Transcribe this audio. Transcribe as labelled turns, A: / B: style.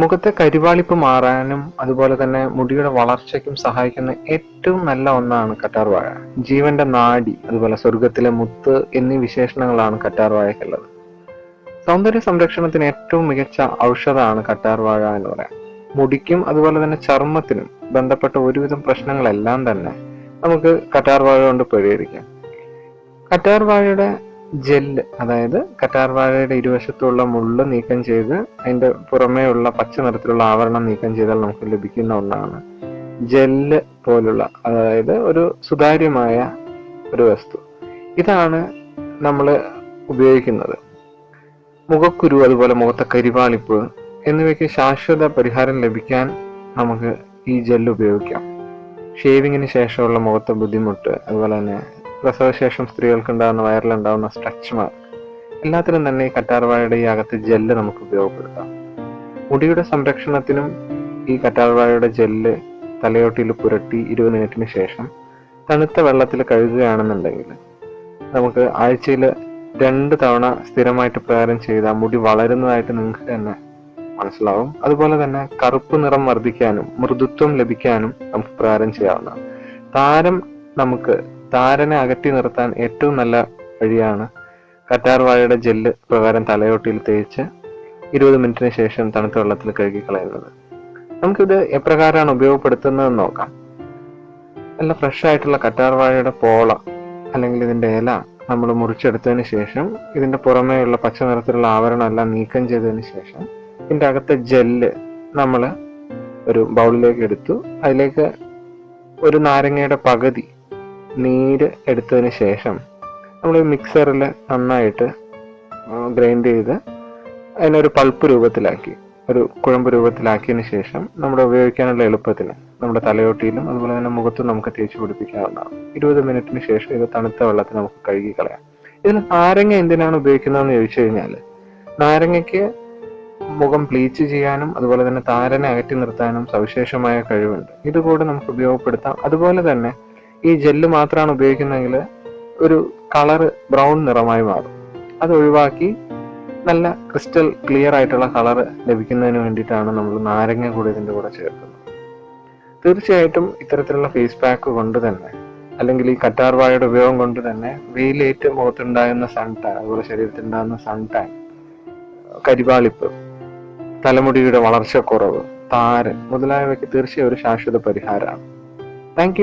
A: മുഖത്തെ കരിവാളിപ്പ് മാറാനും അതുപോലെ തന്നെ മുടിയുടെ വളർച്ചയ്ക്കും സഹായിക്കുന്ന ഏറ്റവും നല്ല ഒന്നാണ് കറ്റാർ വാഴ. ജീവന്റെ നാടി അതുപോലെ സ്വർഗത്തിലെ മുത്ത് എന്നീ വിശേഷണങ്ങളാണ് കറ്റാർ വാഴയ്ക്കുള്ളത്. സൗന്ദര്യ സംരക്ഷണത്തിന് ഏറ്റവും മികച്ച ഔഷധമാണ് കറ്റാർ വാഴ എന്ന് പറയാം. മുടിക്കും അതുപോലെ തന്നെ ചർമ്മത്തിനും ബന്ധപ്പെട്ട ഒരുവിധം പ്രശ്നങ്ങളെല്ലാം തന്നെ നമുക്ക് കറ്റാർ വാഴ കൊണ്ട് പരിഹരിക്കാം. കറ്റാർ വാഴയുടെ ജെല്ല് അതായത് കറ്റാർവാഴയുടെ ഇരുവശത്തുള്ള മുള്ള് നീക്കം ചെയ്ത് അതിന്റെ പുറമേ ഉള്ള പച്ച നിറത്തിലുള്ള ആവരണം നീക്കം ചെയ്താൽ നമുക്ക് ലഭിക്കുന്ന ഒന്നാണ്. ജെല്ല് പോലുള്ള അതായത് ഒരു സുതാര്യമായ ഒരു വസ്തു. ഇതാണ് നമ്മൾ ഉപയോഗിക്കുന്നത്. മുഖക്കുരു അതുപോലെ മുഖത്തെ കരിവാളിപ്പ് എന്നിവയ്ക്ക് ശാശ്വത പരിഹാരം ലഭിക്കാൻ നമുക്ക് ഈ ജെല്ല് ഉപയോഗിക്കാം. ഷേവിങ്ങിന് ശേഷമുള്ള മുഖത്തെ ബുദ്ധിമുട്ട് അതുപോലെ തന്നെ പ്രസവശേഷം സ്ത്രീകൾക്ക് ഉണ്ടാകുന്ന വയറിലുണ്ടാകുന്ന സ്ട്രെച്ച് മാർക്ക് എല്ലാത്തിനും തന്നെ ഈ കറ്റാർവാഴയുടെ ഈ അകത്ത് ജെല്ല് നമുക്ക് ഉപയോഗപ്പെടുത്താം. മുടിയുടെ സംരക്ഷണത്തിനും ഈ കറ്റാർവാഴയുടെ ജെല്ല് തലയോട്ടിയിൽ പുരട്ടി ഇരുപത് മിനിറ്റിന് ശേഷം തണുത്ത വെള്ളത്തിൽ കഴുകുകയാണെന്നുണ്ടെങ്കിൽ നമുക്ക് ആഴ്ചയിൽ രണ്ട് തവണ സ്ഥിരമായിട്ട് പ്രകാരം ചെയ്താൽ മുടി വളരുന്നതായിട്ട് നിങ്ങൾക്ക് തന്നെ മനസ്സിലാവും. അതുപോലെ തന്നെ കറുപ്പ് നിറം വർദ്ധിക്കാനും മൃദുത്വം ലഭിക്കാനും നമുക്ക് പ്രകാരം ചെയ്യാവുന്നതാണ്. താരം നമുക്ക് താരനെ അകറ്റി നിർത്താൻ ഏറ്റവും നല്ല വഴിയാണ്. കറ്റാർവാഴയുടെ ജെല്ല് പ്രകാരം തലയോട്ടിയിൽ തേച്ച് ഇരുപത് മിനിറ്റിന് ശേഷം തണുത്ത വെള്ളത്തിൽ കഴുകി കളയുന്നത്. നമുക്കിത് എപ്രകാരമാണ് ഉപയോഗപ്പെടുത്തുന്നതെന്ന് നോക്കാം. നല്ല ഫ്രഷ് ആയിട്ടുള്ള കറ്റാർവാഴയുടെ പോള അല്ലെങ്കിൽ ഇതിന്റെ ഇല നമ്മൾ മുറിച്ചെടുത്തതിന് ശേഷം ഇതിന്റെ പുറമേയുള്ള പച്ച നിറത്തിലുള്ള ആവരണം എല്ലാം നീക്കം ചെയ്തതിന് ശേഷം ഇതിന്റെ അകത്തെ ജെല്ല് നമ്മൾ ഒരു ബൗളിലേക്ക് എടുത്തു. അതിലേക്ക് ഒരു നാരങ്ങയുടെ പകുതി നീര് എടുത്തതിന് ശേഷം നമ്മൾ മിക്സറിൽ നന്നായിട്ട് ഗ്രൈൻഡ് ചെയ്ത് അതിനൊരു പൾപ്പ് രൂപത്തിലാക്കി ഒരു കുഴമ്പ് രൂപത്തിലാക്കിയതിന് ശേഷം നമ്മുടെ ഉപയോഗിക്കാനുള്ള എളുപ്പത്തിന് നമ്മുടെ തലയോട്ടിയിലും അതുപോലെ തന്നെ മുഖത്തും നമുക്ക് തേച്ച് പിടിപ്പിക്കാവുന്നതാണ്. ഇരുപത് മിനിറ്റിന് ശേഷം ഇത് തണുത്ത വെള്ളത്തിൽ നമുക്ക് കഴുകി കളയാം. ഇതിൽ നാരങ്ങ എന്തിനാണ് ഉപയോഗിക്കുന്നതെന്ന് ചോദിച്ചു കഴിഞ്ഞാൽ നാരങ്ങയ്ക്ക് മുഖം ബ്ലീച്ച് ചെയ്യാനും അതുപോലെ തന്നെ താരനെ അകറ്റി നിർത്താനും സവിശേഷമായ കഴിവുണ്ട്. ഇതുകൂടെ നമുക്ക് ഉപയോഗപ്പെടുത്താം. അതുപോലെ തന്നെ ഈ ജെല്ല് മാത്രമാണ് ഉപയോഗിക്കുന്നതെങ്കിൽ ഒരു കളർ ബ്രൗൺ നിറമായി മാറും. അത് ഒഴിവാക്കി നല്ല ക്രിസ്റ്റൽ ക്ലിയർ ആയിട്ടുള്ള കളർ ലഭിക്കുന്നതിന് വേണ്ടിയിട്ടാണ് നമ്മൾ നാരങ്ങ കൂടി ഇതിന്റെ കൂടെ ചേർക്കുന്നത്. തീർച്ചയായിട്ടും ഇത്തരത്തിലുള്ള ഫേസ് പാക്ക് കൊണ്ട് തന്നെ അല്ലെങ്കിൽ ഈ കറ്റാർ വാഴയുടെ ഉപയോഗം കൊണ്ട് തന്നെ വെയിലേറ്റ് മുഖത്തുണ്ടാകുന്ന സൺ ടാൻ അതുപോലെ ശരീരത്തിലുണ്ടാകുന്ന സൺ ടാൻ കരിവാളിപ്പ് തലമുടിയുടെ വളർച്ചക്കുറവ് താരൻ മുതലായവയ്ക്ക് തീർച്ചയായും ഒരു ശാശ്വത പരിഹാരമാണ്. Thank